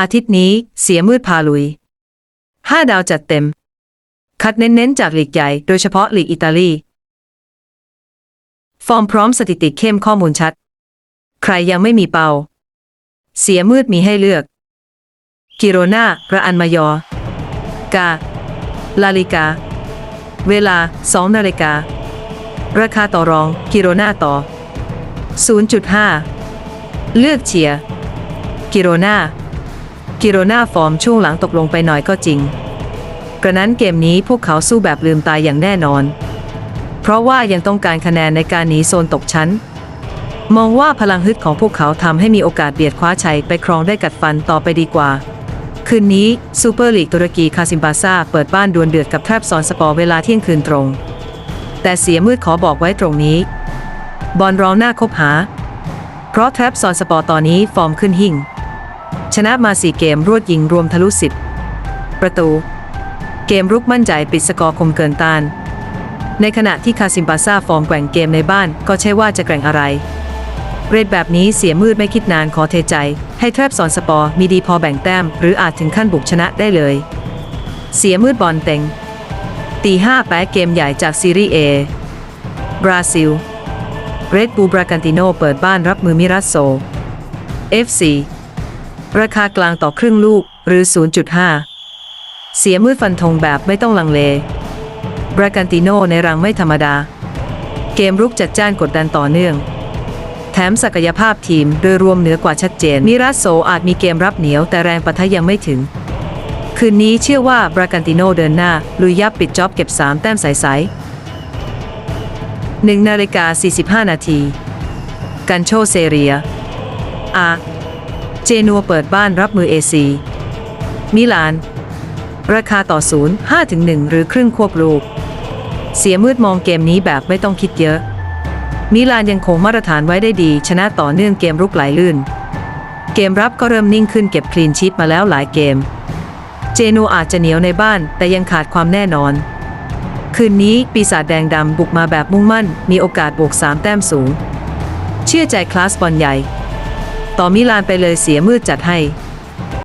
อาทิตย์นี้เสียมืดพาลุยห้าดาวจัดเต็ม คัดเน้นๆจากหลีกใหญ่ โดยเฉพาะหลีกอิตาลี ฟอร์มพร้อมสถิติเข้มข้อมูลชัด ใครยังไม่มีเปาเสียมืดมีให้เลือก กิโรนาระอันมายอ กา ลาลิกา เวลา 2 นาฬิกา ราคาต่อรอง กิโรนาต่อ 0.5 เลือกเชียร์ กิโรนา กิโรนาฟอร์มช่วงหลังตกลงไปหน่อยก็จริง กระนั้นเกมนี้พวกเขาสู้แบบลืมตายอย่างแน่นอน เพราะว่ายังต้องการคะแนนในการหนีโซนตกชั้น มองว่าพลังฮึดของพวกเขาทำให้มีโอกาสเบียดคว้าชัยไปครองได้กัดฟันต่อไปดีกว่า คืนนี้ซูเปอร์ลีกตุรกีคาซิมบาซาเปิดบ้านดวลเดือดกับแทบซอนสปอร์เวลาเที่ยงคืนตรง แต่เสียมืดขอบอกไว้ตรงนี้ บอลรองหน้าคบหา เพราะแทบซอนสปอร์ตอนนี้ฟอร์มขึ้นหิ่ง ชนะมาสี่เกมรวดยิงรวมทะลุสิบประตู เกมรุกมั่นใจปิดสกอร์คมเกินต้าน ในขณะที่คาซิมบาซาฟอร์มแกว่งเกมในบ้านก็ใช่ว่าจะแกร่งอะไร เรทแบบนี้เสียมืดไม่คิดนานขอเทใจ ให้แทบสอนสปอร์มีดีพอแบ่งแต้ม หรืออาจถึงขั้นบุกชนะได้เลย เสียมืดบอลเต็งตีห้าแป๊ะเกมใหญ่จากซีรีส์เอบราซิล เรดบูบรากันติโนเปิดบ้านรับมือมิรัสโซ FC ราคากลางต่อครึ่งลูกหรือ 0.5 เสียมืดฟันธงแบบไม่ต้องลังเลบรากันติโนในรังไม่ธรรมดา เกมรุกจัดจ้านกดดันต่อเนื่อง แถมศักยภาพทีมโดยรวมเหนือกว่าชัดเจน มิราโซอาจมีเกมรับเหนียวแต่แรงปะทะยังไม่ถึง คืนนี้เชื่อว่าบรากันติโนเดินหน้า ลุยยับปิดจ็อบเก็บ 3 แต้มใสๆ1นาฬิกา45 นาที กันโชเซเรียอา เจนัวเปิดบ้านรับมือเอซีมิลาน ราคาต่อศูนย์5ถึง1หรือครึ่งควบลูก เสียมืดมองเกมนี้แบบไม่ต้องคิดเยอะ มิลานยังคงมาตรฐานไว้ได้ดี ชนะต่อเนื่องเกมรุกไหลลื่น เกมรับก็เริ่มนิ่งขึ้นเก็บคลีนชีตมาแล้วหลายเกม เจนัวอาจจะเหนียวในบ้านแต่ยังขาดความแน่นอน คืนนี้ปีศาจแดงดำบุกมาแบบมุ่งมั่น มีโอกาสบวก3แต้มสูง เชื่อใจคลาสบอลใหญ่ ต่อมิลานไปเลยเสียมืดจัดให้